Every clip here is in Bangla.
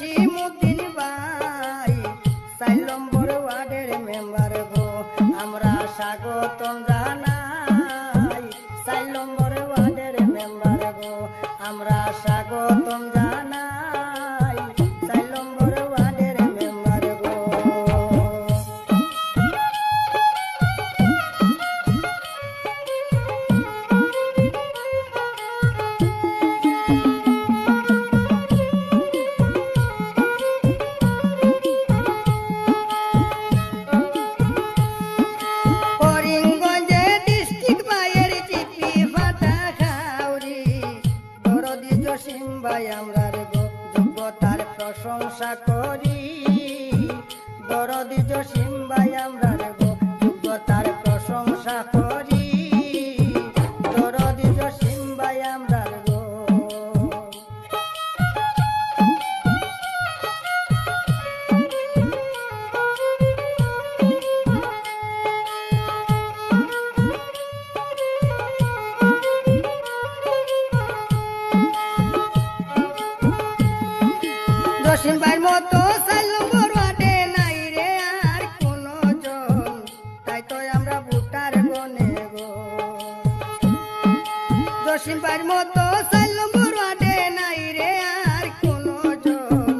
জসিমুদ্দিন ভাই আমরা স্বাগতম প্রশংসা করি দরদি জসিম ভাই আমরা যোগ্যতার প্রশংসা করি। জসিম ভাইয়ের মতো সাইলুম বড়ুয়াটে নাই রে আর কোনো জন। তাই তো আমরা ভুটার গনে গো। জসিম ভাইয়ের মতো সাইলুম বড়ুয়াটে নাই রে আর কোনো জন।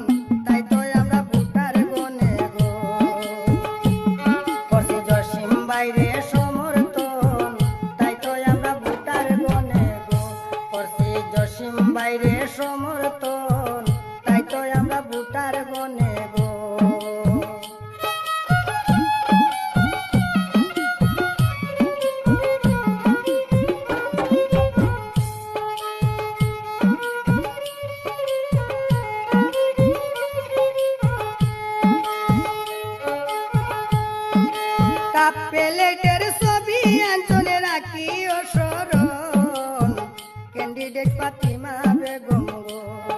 তাই তো আমরা ভুটার গনে গো। করছি জসিম বাইরে সমর্থন ক্যান্ডিডেট পাতিমা বেগম গো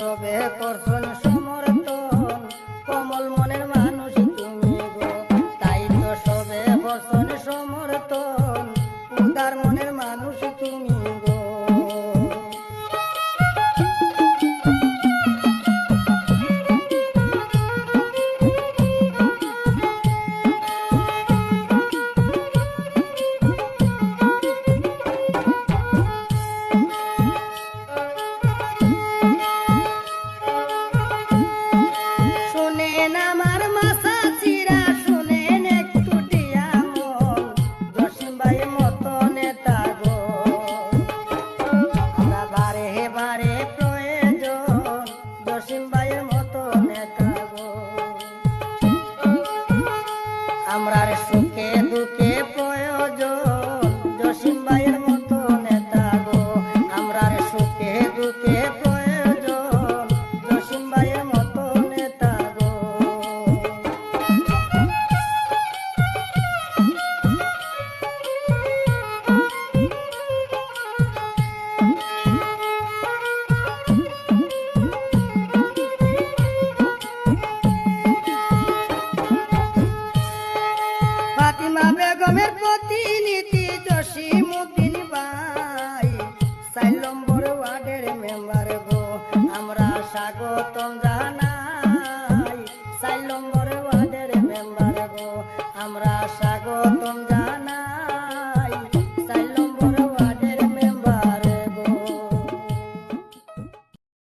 তাই তো সবে করছন চট্টগ্রামের প্রতিনিধি জসিমুদ্দিন ভাই। চার নম্বর ওয়ার্ডের মেম্বার গো, আমরা স্বাগতম জানাই। চার নম্বর ওয়ার্ডের মেম্বার গো, আমরা স্বাগতম জানাই।